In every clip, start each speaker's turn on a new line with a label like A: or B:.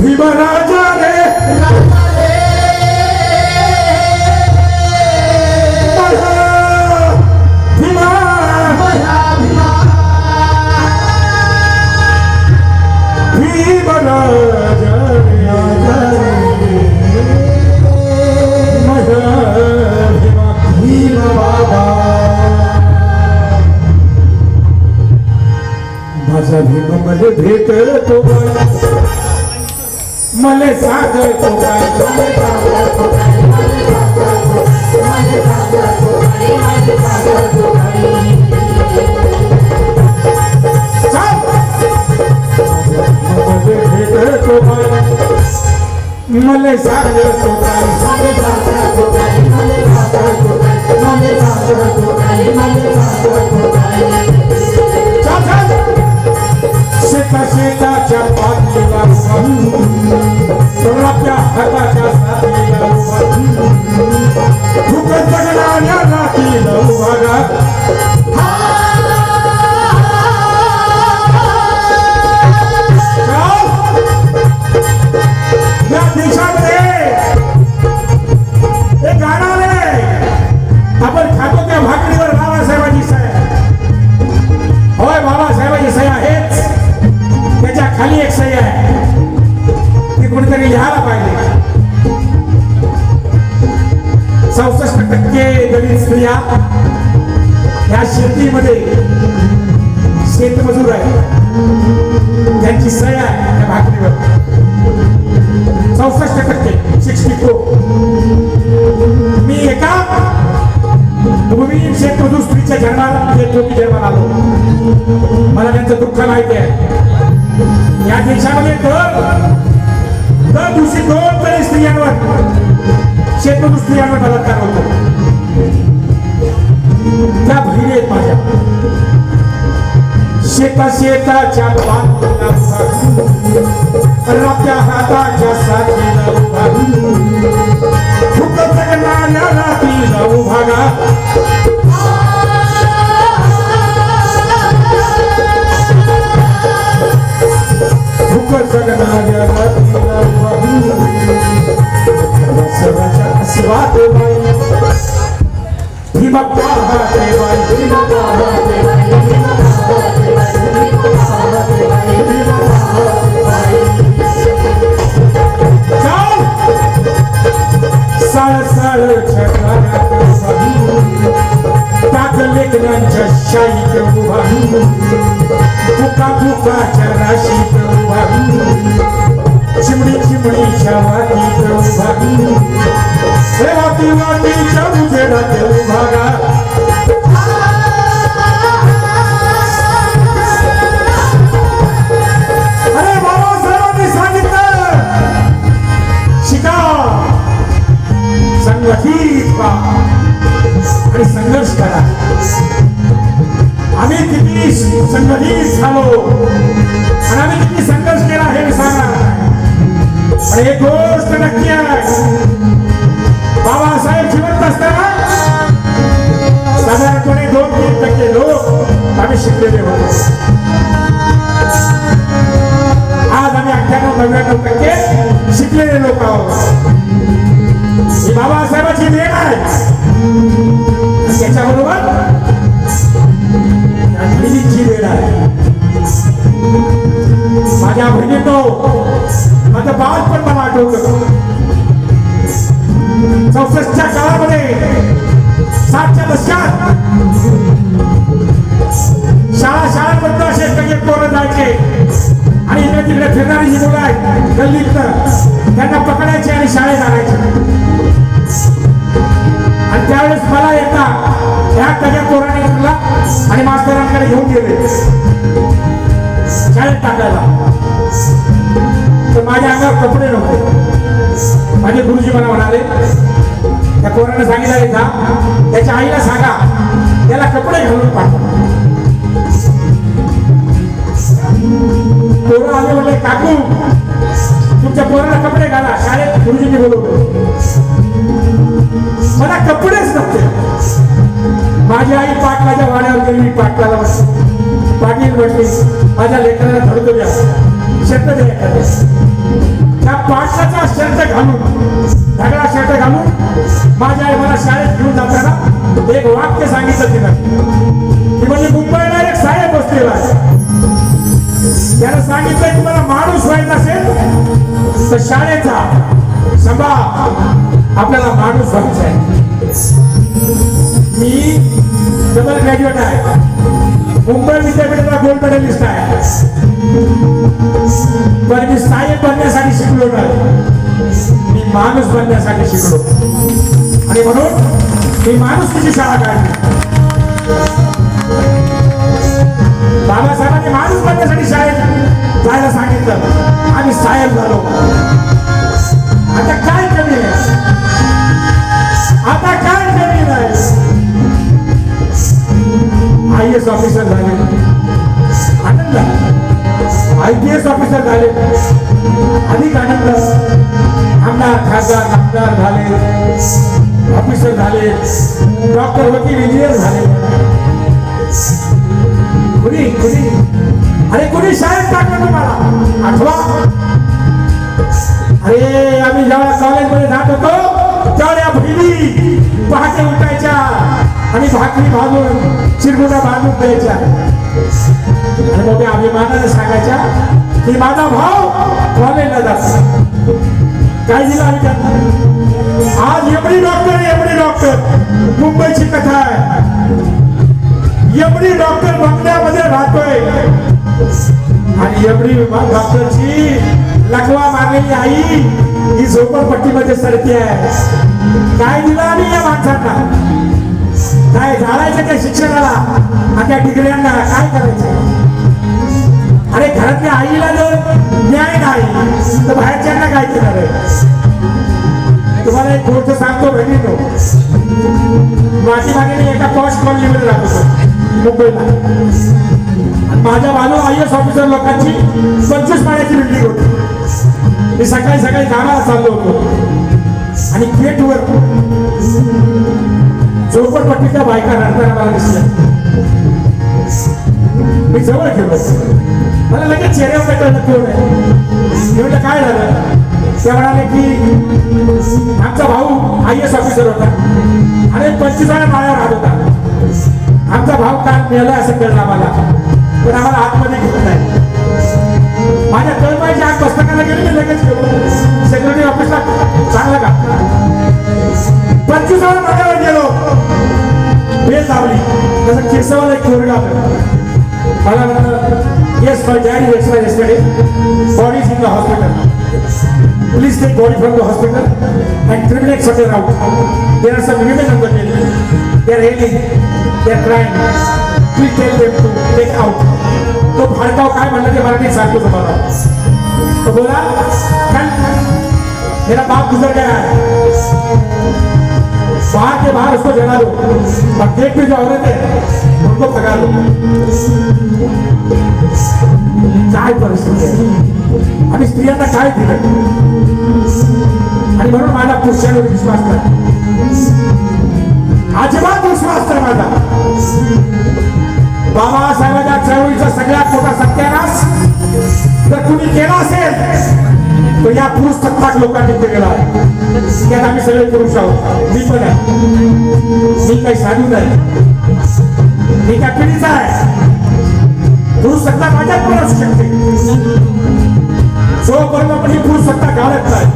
A: भीमराजा रे भीमा भीमराजा रे माझा भीम मले भेटल तो मले सागर तो मले सागर तो जन्माला येतो मी जन्माला आलो मला त्यांचं दुःख माहिती आहे. या देशामध्ये दर दर दिवशी दोन तरी स्त्रियांवर शेतमजूर स्त्रियांवर बलात्कार होतो. त्या बहिणी आहेत माझ्या. शेता शेताच्या बांधूला हाताच्या साथीला उभा उभागा shayigaruwa kuka-kuka cara shigaruwa banho, será que digaruwa lewati-lewati jauh beda telubaga Fernando Pequet, Chiclé. फिरणारी जी मुलं आहेत गल्लीतनं त्यांना पकडायची आणि शाळेत आणायची. आणि त्यावेळेस मला येता ह्या त्याच्या पोराने घेतला आणि मास्तरांकडे घेऊन गेले. शाळेत टाकायला. तर माझ्या अंगावर कपडे नव्हते. माझे गुरुजी मला म्हणाले त्या पोराने सांगितलं का त्याच्या आईला सांगा त्याला कपडे घालून पाठवा. पोरं आले म्हणले काकू तुमच्या पोराला कपडे घाला शाळेत गुरुजींनी बोलवलं. मला कपडेच नव्हते. माझी आई पाटलाच्या वाड्यावर गेली मी पाटलाला पाटील म्हटली माझ्या लेकराला धडतो द्या शर्ट द्या त्या पाटलाचा शर्ट घालून धगडा शर्ट घालून माझ्या आई मला शाळेत घेऊन जाताना एक वाक्य सांगितलं तिनं. ती म्हणजे मुंबईला एक साहेब बसलेला आहे. त्याला सांगितलं की मला माणूस व्हायचा असेल तर शाळेचा सभा आपल्याला माणूस व्हायचा आहे. मी डबल ग्रॅज्युएट आहे. मुंबई विद्यापीठाचा गोल्ड मेडलिस्ट आहे. पण मी साहेब बनण्यासाठी शिकलो नाही. मी माणूस बनण्यासाठी शिकलो. आणि म्हणून मी माणूस तुझी शाळा काढली. बाबासाहेबांनी माणूस बनण्यासाठी शाळेत जायला सांगितलं. आम्ही साहेब झालो. आता काय कमी आहे? आता काय कमी नाही? आय एस ऑफिसर झाले. आनंद. आय पी एस ऑफिसर झाले. अधिक आनंद. आमदार खासदार आमदार झाले. ऑफिसर झाले. डॉक्टर वकील इंजिनियर झाले. कुणी कुणी? अरे कुणी शाळेत टाकलं तुम्हाला? आठवा. अरे आम्ही जेव्हा कॉलेजमध्ये जात होतो तेवढ्या बहिणी पहाटे उठायच्या आणि भाकरी भाजून चिरगुडा बांधून द्यायच्या आणि मग आम्ही अभिमानाने सांगायच्या की माझा भाऊ कॉलेजला जात. काय दिलं आम्ही त्यांना? आज एवढी डॉक्टर एवढी डॉक्टर. मुंबईची कथा आहे. एवढी डॉक्टर बंगल्यामध्ये राहतोय. आणि एवढी डॉक्टरची लकवा मारलेली आई ही झोपडपट्टीमध्ये सरती आहे काय दिलं आम्ही या माणसांना? काय घालायचं त्या शिक्षणाला? आणि त्या डिग्र्यांना काय करायचं? अरे घरातल्या आईला जर न्याय नाही तर बाहेरच्यांना काय केलं आहे? तुम्हाला एक गोष्ट सांगतो बहिणीनो माझी मागे एका पॉस्ट कॉल राहत होतो मुंबईला. आणि माझ्या बाजू आय एस ऑफिसर लोकांची पंचवीस पाण्याची बिल्डिंग होती. मी सकाळी सकाळी कामाला चाललो होतो. आणि गेटवर झोपडपट्टीच्या बायका रडताना मला दिसल्या. मी जवळ गेलो. मला लगेच चेहऱ्यावर कळलं कोण आहे. म्हटलं काय झालं? ते म्हणाले की आमचा भाऊ आय एस ऑफिसर होता. आणि पंचवीसाव्या माळ्यावर राहत होता. आमचा भाव काल मिळाला असं कळलं आम्हाला. पण आम्हाला आतमध्ये घेत नाही माझ्या तळपायच्या आत पुस्तकाला गेले मी लगेच गेलो. सेक्युरिटी ऑफिसला चांगलं का? पंचवीसाव्या माळ्यावर गेलो. वेळ लावली. तसं केसवाला एक कोरडा मला म्हणलं yes my daddy expire yesterday. Body is in the hospital. Please take body from the hospital and terminate somewhere out there are some women on the they're they are ailing they crying please tell them to take out. तो भडकाव काय म्हणलं ते मराठीत सांगतो तुम्हाला. तो बोला कल मेरा बाप गुजर गया है. बाहर के बाहर उसको जला दो। और देख भी जो औरत है उनको भगा दो। काय परिस्थिती आहे आणि स्त्रियांना काय दिलं आणि म्हणून माझा पुरुषांवर विश्वास करा। अजिबात विश्वास नाही माझा बाबासाहेबांच्या चळवळीचा सगळ्यात मोठा सत्यानाश जर कुणी केला असेल तर या पुरुष सत्ताक लोकांनी केलेला आहे. त्यात आम्ही सगळे पुरुष आहोत. मी पण आहे. मी काही साधू नाही. मी त्या पिढीचा आहे. पुरुष सत्ता माझ्यात पण असू शकते. जोपर्यंत आपण ही पुरुष सत्ता घालत नाही.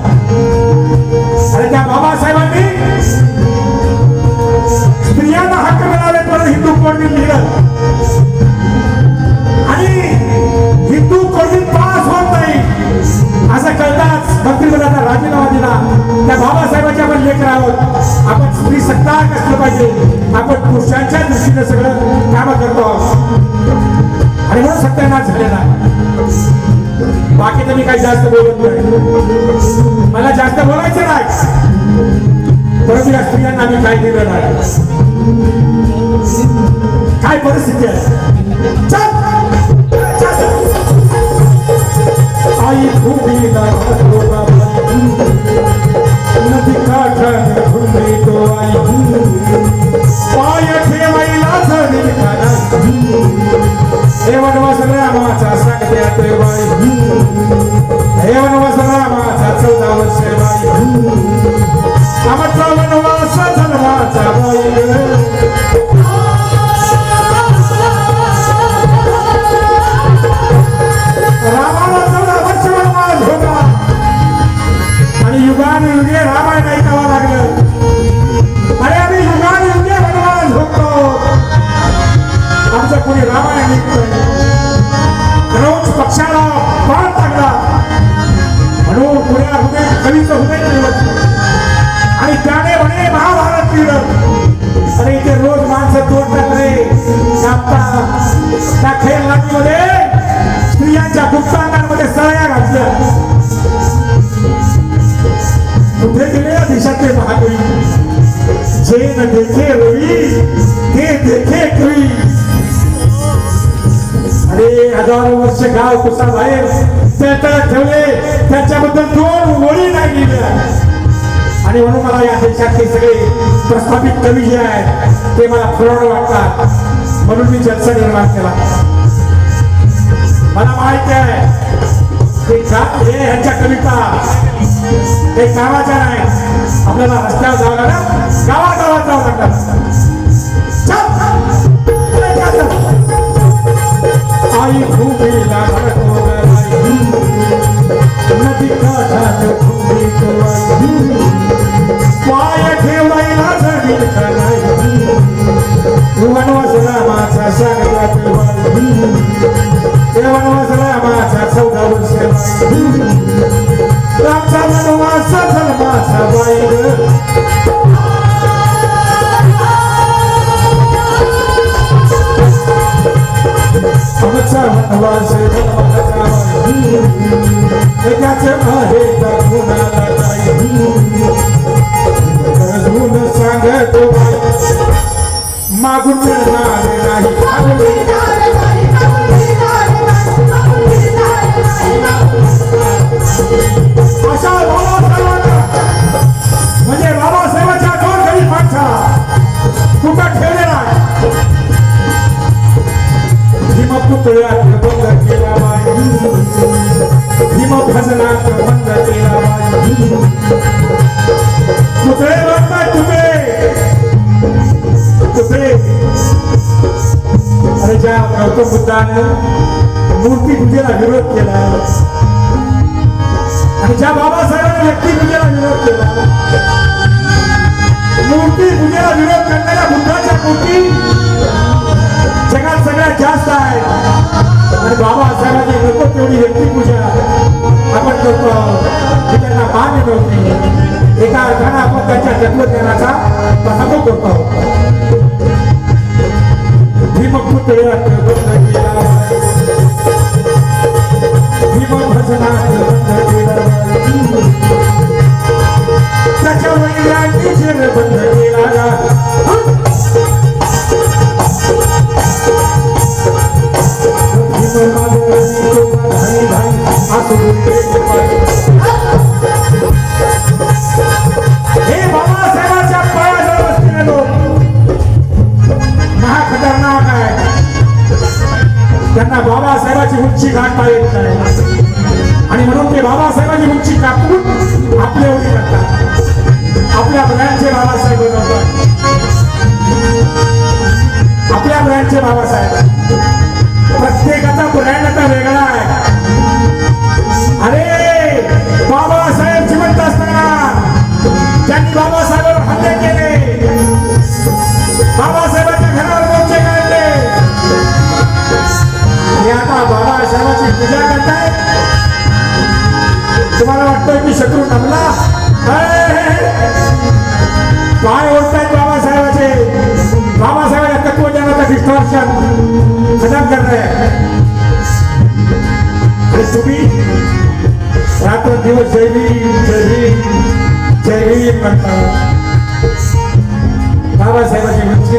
A: आणि त्या बाबासाहेबांनी स्त्रियांना हक्क मिळाले पण हिंदू कोणी लिहिलं आणि हिंदू कोणी पास होत नाही? असं कळताच मंत्रिपदाचा राजीनामा दिला. त्या बाबासाहेबांच्या आपण लेकर आहोत. आपण स्त्री सत्ताक असलं पाहिजे? आपण पुरुषांच्या दृष्टीने सगळं काम करतो आहोत. आणि म्हणून सत्यानाश झालेला बाकी तर मी काही जास्त बोलत नाही. मला जास्त बोलायचं नाही. परंतु या स्त्रियांना मी काय दिलं नाही. काय परिस्थिती आहे? आई भूमी नदी काठाने घुमली तो आई पाय ठेवायला झडी देवा वनवास रामाचा सांगते आते बाई. हे वनवास रामाचा चौदा वर्ष हजारो गाव कुसा बाहेर? त्याला ठेवले. त्याच्याबद्दल दोन वडी नाही लिहिल्या आणि म्हणून मला या देशातले सगळे प्रस्थापित कवी जे आहेत ते मला फुरवणं वाटतात. म्हणून मी जलसा निर्माण केला. मला माहिती आहे हे ह्यांच्या कविता हे कामाच्या नाही. आपल्याला रस्त्यावर जावं लागलं गावागावात जावं लागतं मागून मिळणार बुद्धानं मूर्ती पूजेला विरोध केला. आणि ज्या बाबासाहेबांनी व्यक्ती पूजेला विरोध केला मूर्ती पूजेला विरोध करणाऱ्या बुद्धाच्या मूर्ती जगात सगळ्यात जास्त आहे आणि बाबासाहेबांची नको तेवढी व्यक्ती पूजा आपण करतो. की त्यांना मान्य नव्हती एका अर्थानं आपण त्यांच्या तत्वज्ञानाचा पाहतो करतो. भीमपुतळ्यात बंद केला. भीमभजनात बंद केला त्याच्या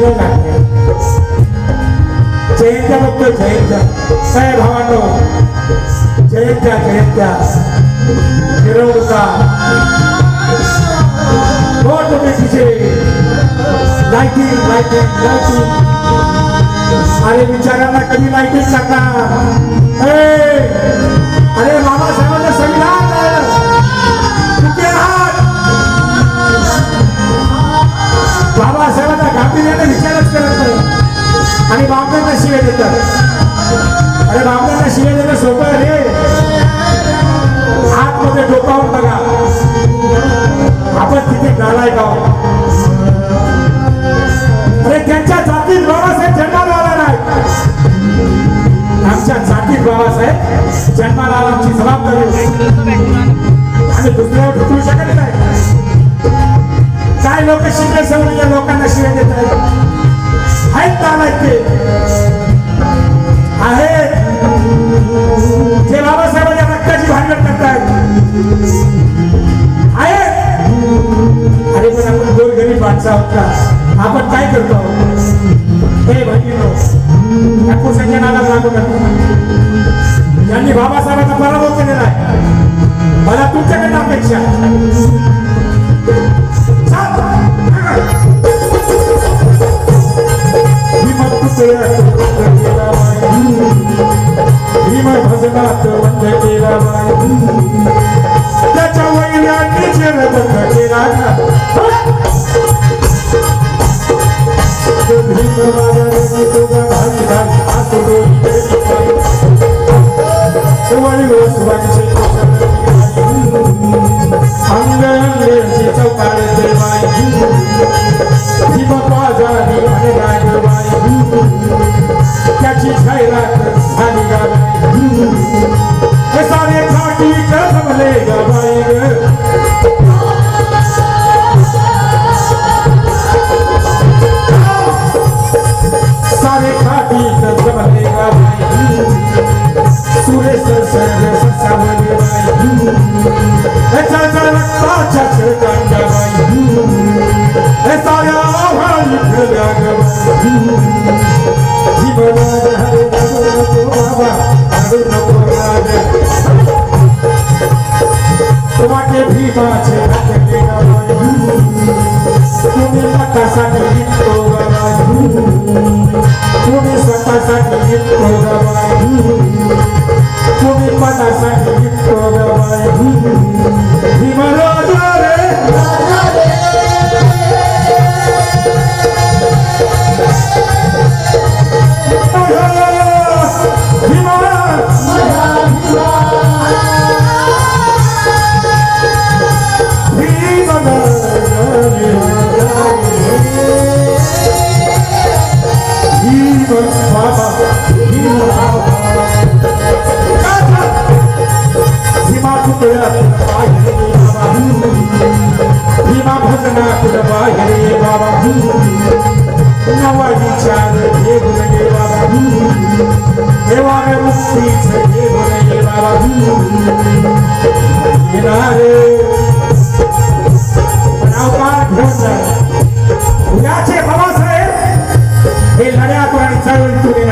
A: बाबासाहेबांची लागले. न लागते जयंत्या. बघतो जयंत्या काय भावांनो जयंत्या जयंत्या. मिरवणुका हो तुम्ही तिचे. लाईटिंग लाईटिंग लाईटिंग अरे विचारांना कधी लाईटिंग सांगा? ए, अरे बाबासाहेब आपल्याला विचारच करत नाही. आणि बापदांना शिव्या देतात. अरे बापदांना शिव्या देणं सोपं रे. आतमध्ये डोकावून बघा. आपण तिथे गालाय गाव अरे त्यांच्या जातीत बाबासाहेब जन्माला आला नाही आमच्या जातीत बाबासाहेब जन्माला आला आमची जबाबदारी होती. आम्ही दुसऱ्यावर ढुकू शकत नाही. काय लोक शिकले सवडीच्या लोकांना शिवाय देत आहेत. आहेत ते आहेत. जे बाबासाहेबांच्या रक्ताची भांडण करतात आहेत. अरे पण आपण गोर गरीब माणसं आहोत का? आपण काय करतो? हे बहिणीनो या पुरुषांच्या नादात लागू नका. Thank you.